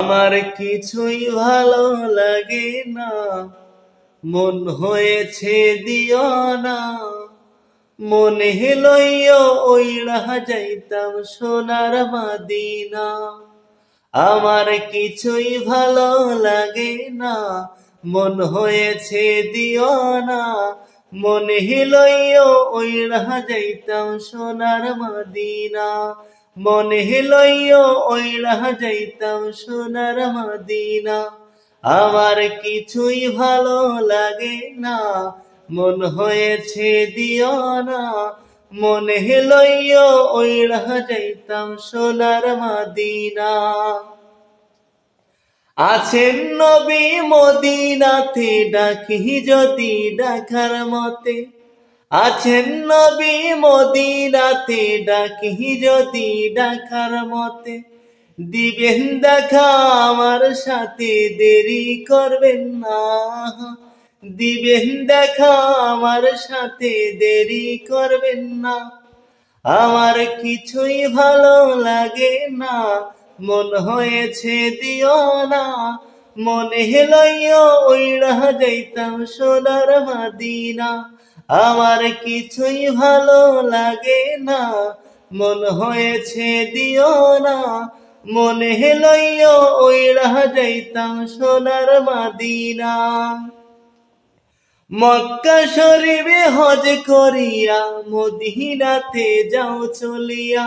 আমার কিছুই ভালো লাগে না। মন হয়েছে দিও না। মনে লইয় ওইড়া যাইতাম সোনার মাদিনা। আমার কিছুই ভালো লাগে না। মন হয়েছে দিও না। মনে লইয় ওইড়া যাইতাম সোনার মাদিনা। মনে লইয় ওইড়া যাইতাম সোনার মাদিনা। আমার কিছুই ভালো লাগে না, মন হয়েছে দিও না। মনে লইয় ওইড়া যাইতাম সোনার মাদিনা। আছেন নবী মদিনাতে, ডাকি যদি ডাকার মতে। আছেন নবী মদিনাতে, ডাকি যদি ডাকার মতে। দিবেন দেখা আমার সাথে, দেরি করবেন না। দিবেন দেখা আমার সাথে, দেরি করবেন না। আমার কিছুই ভালো লাগে না, মন হয়েছে দিও না। মনে লইয় ওইড়া যাইতাম সোনার মাদিনা। আমার কিছুই ভালো লাগে না। মন হয়েছে দিও না। মনে লইয় ওইড়া যাইতাম সোনার মাদিনা। মক্কা শরীফে হজ করিয়া, মদিনাতে যাও চলিয়া।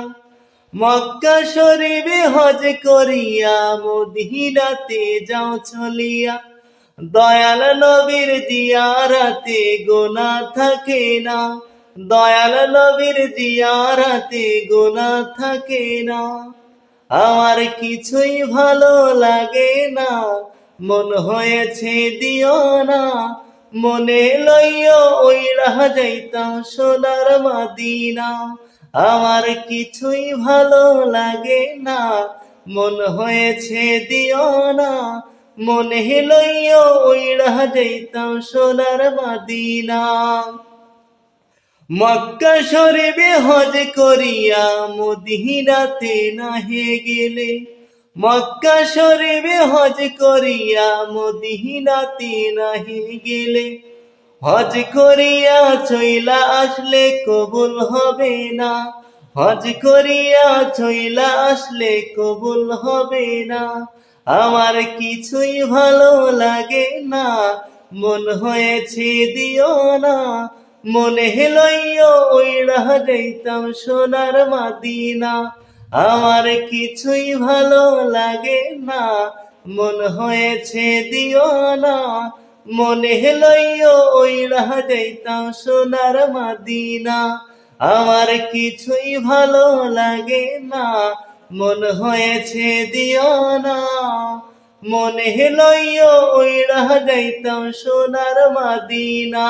মক্কা শরীফে হজ করিয়া, মদিনাতে যাও চলিয়া। দয়াল নবীর জিয়ারাতে গোনা থাকে না। দয়াল নবীর জিয়ারাতে গোনা থাকে না। আমার কিছুই ভালো লাগে না। মন হয়েছে দিও না। মনে লইয় ওইড়া যাইতাম সোনার মাদিনা। আমার কিছুই ভালো লাগে না। মন হয়েছে দিও না। মনে লইয় ওইড়া যাইতাম সোনার মাদিনা মক্কা শরীফে হজ করিয়া মদিনাতে নাহে গেলে। মক্কা শরীফে হজ করিয়া মদিনাতে নাহে গেলে। হজ করিয়া চইলা আসলে কবুল হবে না। হজ করিয়া চইলা আসলে কবুল হবে না। আমার কিছুই ভালো লাগে না। মন হয়েছে দিও না। মনে লইয় ওইড়া যাইতাম সোনার মাদিনা। আমার কিছুই ভালো লাগে না। মন হয়েছে দিও না। মনে লইয় ওইড়া যাইতাম সোনার মাদিনা। আমার কিছুই ভালো লাগে না। মন হয়েছে দিও না। মনে লইয় রাহ যাইতাম সোনার মাদিনা।